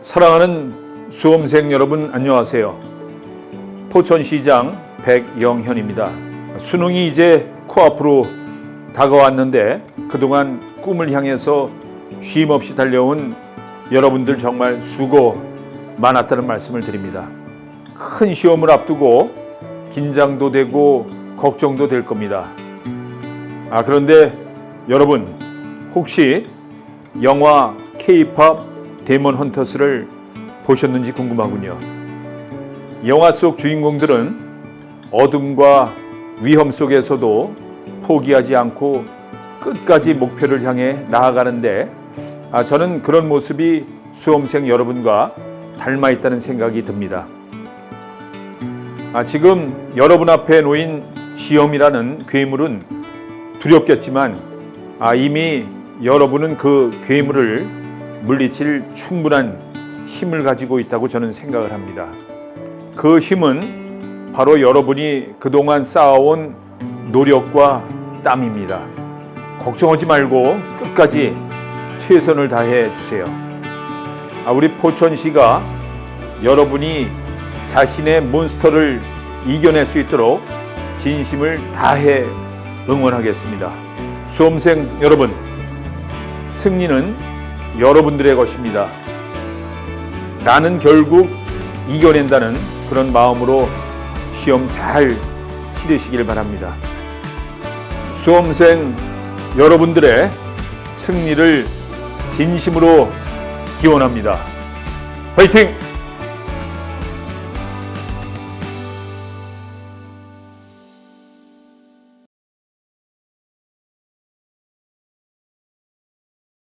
사랑하는 수험생 여러분 안녕하세요. 포천시장 백영현입니다. 수능이 이제 코앞으로 다가왔는데 그동안 꿈을 향해서 쉼없이 달려온 여러분들 정말 수고 많았다는 말씀을 드립니다. 큰 시험을 앞두고 긴장도 되고 걱정도 될 겁니다. 아 그런데 여러분 혹시 영화 K-팝 데몬 헌터스를 보셨는지 궁금하군요. 영화 속 주인공들은 어둠과 위험 속에서도 포기하지 않고 끝까지 목표를 향해 나아가는데 아, 저는 그런 모습이 수험생 여러분과 닮아 있다는 생각이 듭니다. 아, 지금 여러분 앞에 놓인 시험이라는 괴물은 두렵겠지만 아, 이미 여러분은 그 괴물을 물리칠 충분한 힘을 가지고 있다고 저는 생각을 합니다. 그 힘은 바로 여러분이 그동안 쌓아온 노력과 땀입니다. 걱정하지 말고 끝까지 최선을 다해 주세요. 아, 우리 포천시가 여러분이 자신의 몬스터를 이겨낼 수 있도록 진심을 다해 응원하겠습니다. 수험생 여러분, 승리는 여러분들의 것입니다. 나는 결국 이겨낸다는 그런 마음으로 시험 잘 치르시길 바랍니다. 수험생 여러분들의 승리를 진심으로 기원합니다. 화이팅!